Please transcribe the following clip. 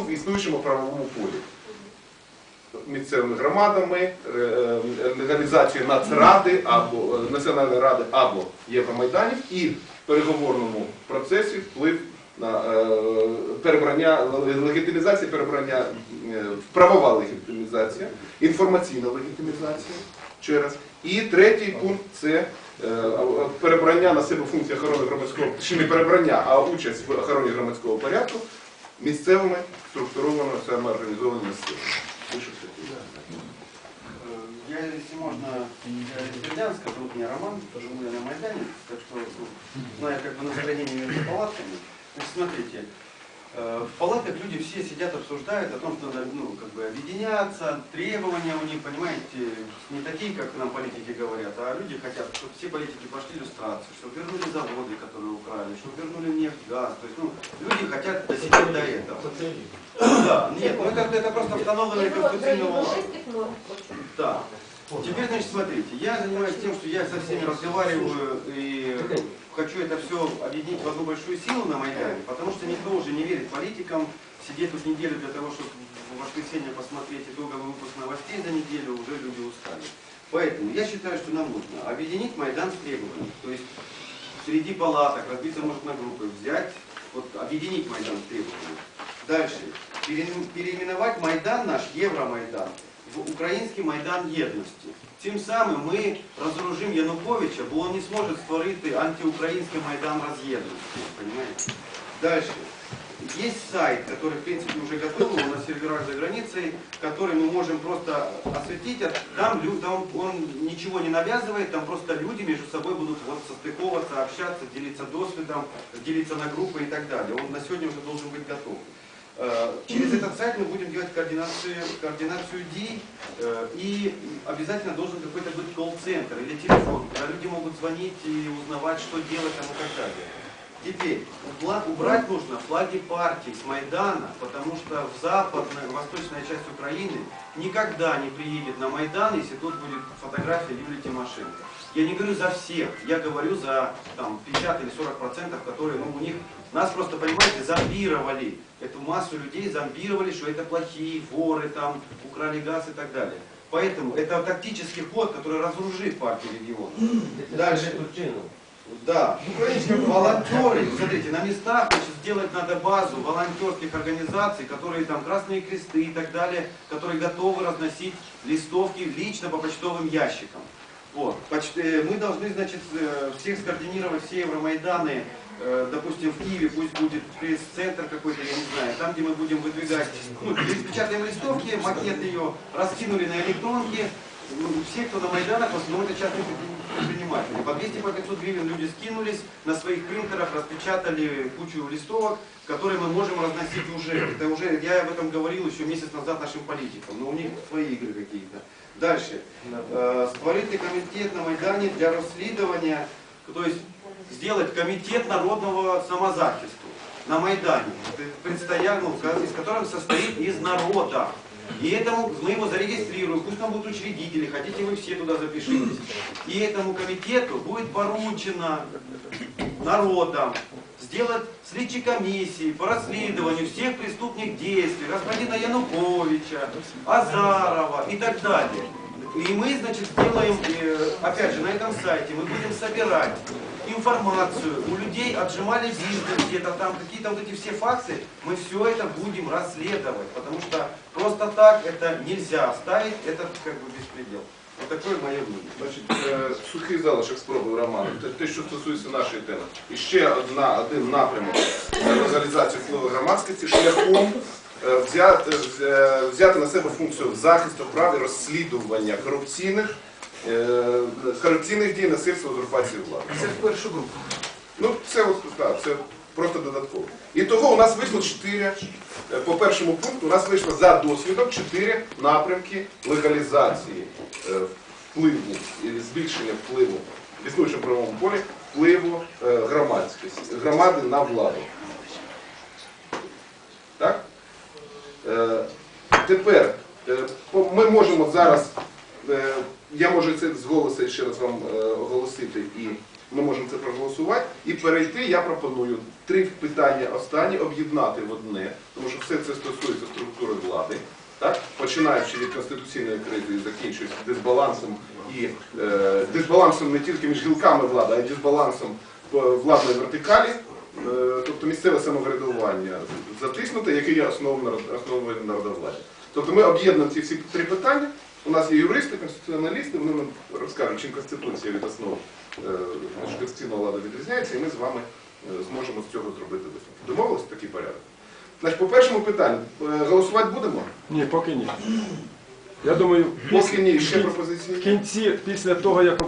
в існуючому правовому полі. Місцевими громадами, е, е, легалізацією Нацради або е, Національної ради або Євромайданів і в переговорному процесі вплив на перебрання, легітимізація, перебрання, правова легітимізація, інформаційна легітимізація ще раз. І третій пункт це перебрання на себе функції охорони громадського, чи не перебрання, а участь в охороні громадського порядку місцевими структурованими самоорганізованими силами. Я, если можно, я из Бердянска, зовут меня Роман, живу я на Майдане, так что ну, знаю как бы настроение между палатками. Значит, смотрите, в палатках люди все сидят, обсуждают о том, что надо ну, как бы объединяться, требования у них, понимаете, не такие, как нам политики говорят, а люди хотят, чтобы все политики пошли иллюстрацию, чтобы вернули заводы, которые украли, чтобы вернули нефть, газ. То есть, ну, люди хотят досидеть до этого. Да, нет, ну это, это просто установленное конституционного да. Теперь, значит, смотрите, я занимаюсь тем, что я со всеми разговариваю и хочу это все объединить в одну большую силу на Майдане, потому что никто уже не верит политикам, сидеть тут неделю для того, чтобы в воскресенье посмотреть итоговый выпуск новостей за неделю, уже люди устали. Поэтому я считаю, что нам нужно объединить Майдан с требованиями. То есть среди палаток, разбиться может на группы, взять, вот объединить Майдан с требованиями. Дальше. Пере- Переименовать Майдан наш, Евромайдан, Український Майдан Єдності. Цим самим ми розоружимо Януковича, бо він не зможе створити антиукраїнський Майдан роз'єдності. Понимаете? Дальше. Есть сайт, который, в принципе, уже готов, он на серверах за границей, который мы можем просто осветить. А Там, лю- там он ничего не навязывает, там просто люди между собой будут вот состыковываться, общаться, делиться досвидом, делиться на группы и так далее. Он на сегодня уже должен быть готов. Э, Через этот сайт мы будем делать координацию, координацию ДИ, э, и обязательно должен какой-то быть колл-центр или телефон, куда люди могут звонить и узнавать, что делать там и так далее. Теперь, убрать нужно флаги партий с Майдана, потому что в западная, восточная часть Украины никогда не приедет на Майдан, если тут будет фотография Юлии Тимошенко. Я не говорю за всех, я говорю за там, 50 или 40 процентов, которые ну, у них, нас просто, понимаете, зомбировали. Эту массу людей зомбировали, что это плохие воры, там, украли газ и так далее. Поэтому это тактический ход, который разоружит партию региона. Дальше. Да, волонтеры, смотрите, на местах значит, сделать надо базу волонтерских организаций, которые там Красные Кресты и так далее, которые готовы разносить листовки лично по почтовым ящикам. Вот. Э, Мы должны, значит, э, всех скоординировать, все Евромайданы, э, допустим, в Киеве пусть будет пресс-центр какой-то, я не знаю, там, где мы будем выдвигать, ну, печатаем листовки, макет ее раскинули на электронке, ну, все, кто на Майданах, в основном это частные предприниматели. По 200, по 500 гривен люди скинулись, на своих принтерах распечатали кучу листовок, которые мы можем разносить уже. Это уже, я об этом говорил еще месяц назад нашим политикам, но у них свои игры какие-то. Дальше. Э, Створити комітет на Майдані для розслідування, то есть сделать комитет народного самозахисту на Майдане, предстоя- ну, из которого состоит из народа. И этому мы его зарегистрируем, пусть там будут учредители, хотите вы все туда запишитесь. И этому комитету будет поручено народом сделать следчие комиссии по расследованию всех преступных действий господина Януковича, Азарова и так далее. И мы, значит, сделаем, э, опять же, на этом сайте, мы будем собирать информацию, у людей отжимали бизнес где-то там, какие-то вот эти все факты, мы все это будем расследовать, потому что просто так это нельзя оставить, это как бы беспредел. Вот такое мое мнение. Значить, е, сухий залишок спроби Романа, те, те, що стосується нашої теми. І ще одна, один напрямок е, легалізації впливу громадськості шляхом е, взяти, взя- взяти на себе функцію захисту прав і розслідування корупційних, е, корупційних дій насильства узурпації влади. Це в першу групу. Ну, це от так, це просто додатково. І того у нас вийшло чотири. е, По першому пункту у нас вийшло за досвідом чотири напрямки легалізації е, впливу і збільшення впливу в існуючому правовому полі впливу громадськості, громади на владу. Так? Тепер ми можемо зараз, я можу це з голосу ще раз вам е, оголосити і ми можемо це проголосувати. І перейти, я пропоную три питання останні об'єднати в одне, тому що все це стосується структури влади. Так? Починаючи від конституційної кризи і закінчуючи дисбалансом і е, дисбалансом не тільки між гілками влади, а й дисбалансом е, владної вертикалі, е, тобто місцеве самоврядування затиснуте, яке є основою народ- основою народовладдя. Тобто ми об'єднуємо ці всі три питання. У нас є юристи, конституціоналісти, вони нам розкажуть, чим Конституція від основ е, конституційного ладу відрізняється, і ми з вами е, зможемо з цього зробити висновки. Домовились такий порядок? Значить, по першому питанню, е, голосувати будемо? Ні, поки ні. Я думаю, Поки ні, ще в кінці, після того, як